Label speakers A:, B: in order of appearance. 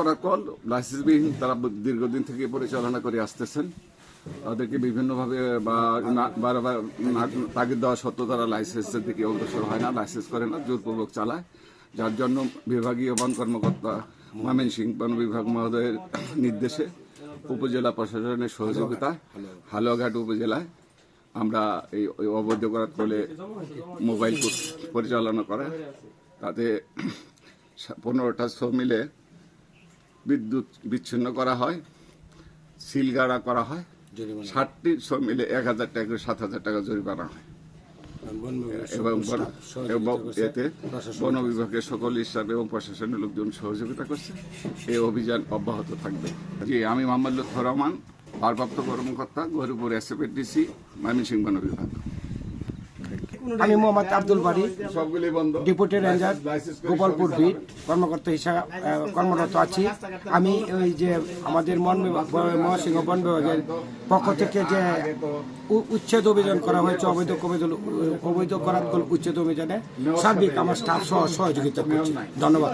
A: করা কল লাইসেন্সবিহীন তারা দীর্ঘদিন থেকে পরিচালনা করে আসতেছেন। তাদেরকে বিভিন্নভাবে বা বারবার তাগিদ দেওয়া সত্ত্বেও তারা লাইসেন্সের দিকে অগ্রসর হয় না, লাইসেন্স করে না, জোরপূর্বক চালায়। যার জন্য বিভাগীয় বন কর্মকর্তা ময়মনসিং বন বিভাগ মহোদয়ের নির্দেশে উপজেলা প্রশাসনের সহযোগিতায় হালুয়াঘাট উপজেলায় আমরা এই অবৈধ করার ফলে মোবাইল পরিচালনা করে তাতে পনেরোটা শ্র মিলে বিদ্যুৎ বিচ্ছিন্ন করা হয় সিলগাড়া করা হয় ষাটটি মিলে এক হাজার টাকা করে সাত হাজার টাকা জরিমানা হয়। এবং এতে বন বিভাগের সকল স্টাফ এবং প্রশাসনের লোকজন সহযোগিতা করছে। এই অভিযান অব্যাহত থাকবে। জি আমি মোহাম্মদ রহমান ভারপ্রাপ্ত কর্মকর্তা গরিপুর এসএফডিসি ময়মনসিংহ বন বিভাগ।
B: আমি Mohammad Abdul Bari
A: deputy
B: deputy ranger Gopalpur beat কর্মকর্তা হিসাবে কর্মরত আছি। আমি ওই যে আমাদের মন বিভাগ মহাসিংহ বন বিভাগের পক্ষ থেকে যে উ- উচ্ছেদ অভিযান করা হয়েছে অবৈধ কবৈধ অবৈধ করাতকল উচ্ছেদ অভিযানে সার্বিক আমার স্টাফ সহ সহযোগিতা করছি। ধন্যবাদ।